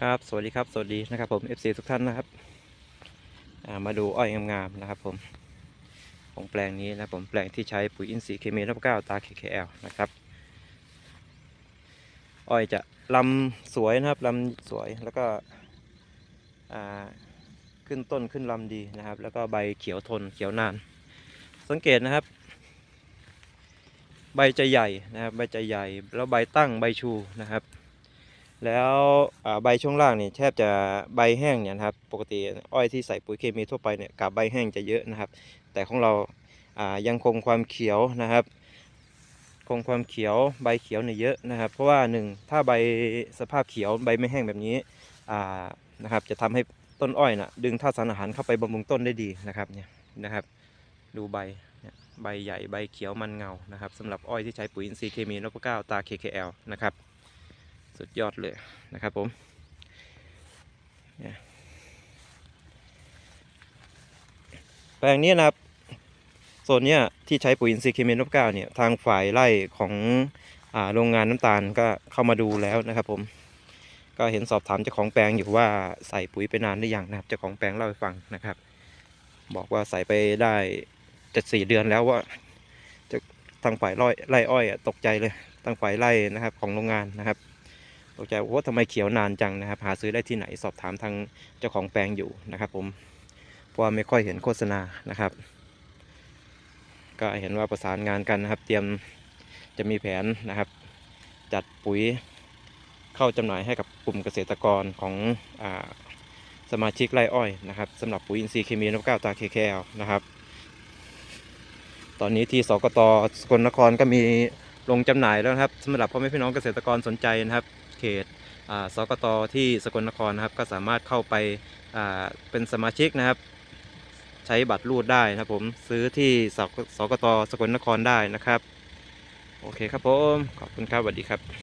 ครับ สวัสดีครับ สวัสดีนะครับผม FC ทุกท่านนะครับามาดูอ้อยงามๆนะครับผม ของแปลงนี้นะครับผมแปลงที่ใช้ปุ๋ยอินทรีย์เคมีรับเก้าตา KKL นะครับ อ้อยจะลำสวยนะครับลำสวยแล้วก็ขึ้นต้นขึ้นลำดีนะครับ แล้วก็ใบเขียวทนเขียวนาน สังเกตนะครับ ใบจะใหญ่นะครับ ใบจะใหญ่แล้วใบตั้งใบชูนะครับ แล้วใบช่วงล่างนี่แทบจะใบแห้งเนี่ยนะครับปกติอ้อยที่ใส่ปุ๋ยเคมีทั่วไปเนี่ยกับใบแห้งจะเยอะนะครับ แต่ของเราายังคงความเขียวนะครับ คงความเขียวใบเขียวเนี่ยเยอะนะครับ เพราะว่าหนึ่งถ้าใบสภาพเขียวใบไม่แห้งแบบนี้นะครับจะทำให้ต้นอ้อยนะดึงธาตุสารอาหารเข้าไปบำรุงต้นได้ดีนะครับเนี่ยนะครับ ดูใบใบใหญ่ใบเขียวมันเงานะครับสำหรับอ้อยที่ใช้ปุ๋ยอินทรีย์เคมีนพเก้าตา KKL นะครับ สุดยอดเลยนะครับผมแปลงนี้นะครับโซนเนี้ยที่ใช้ปุ๋ยอินทรีย์เคมีนพเก้าเนี่ยทางฝ่ายไร่ของอโรงงานน้ำตาลก็เข้ามาดูแล้วนะครับผมก็เห็นสอบถามเจ้าของแปลงอยู่ว่าใส่ปุ๋ยไปนานหรือยังนะครับเจ้าของแปลงเล่าให้ฟังนะครับ บอกว่าใส่ไปได้จะสี่เดือนแล้วว่าจะทางฝ่ายไร่ไร่อ้อยตกใจเลยทางฝ่ายไร่นะครับของโรงงานนะครับ ตกใจว่าทำไมเขียวนานจังนะครับ หาซื้อได้ที่ไหนสอบถามทางเจ้าของแปลงอยู่นะครับ ผมเพราะไม่ค่อยเห็นโฆษณานะครับ ก็เห็นว่าประสานงานกันนะครับ เตรียมจะมีแผนนะครับ จัดปุ๋ยเข้าจำหน่ายให้กับกลุ่มเกษตรกรของอสมาชิกไร่อ้อยนะครับสำหรับปุ๋ยอินทรีย์เคมีนพเก้าตาเคแคลนะครับ ตอนนี้ที่สกตสกลนครก็มีลงจำหน่ายแล้วครับสำหรับพ่อแม่พี่น้องเกษตรกรสนใจนะครับ เขตสกตที่สกลนครนะครับก็สามารถเข้าไปเป็นสมาชิกนะครับ ใช้บัตรรูดได้นะผมซื้อที่สกสกตสกลนครได้นะครับ โอเคครับผม ขอบคุณครับสวัสดีครับ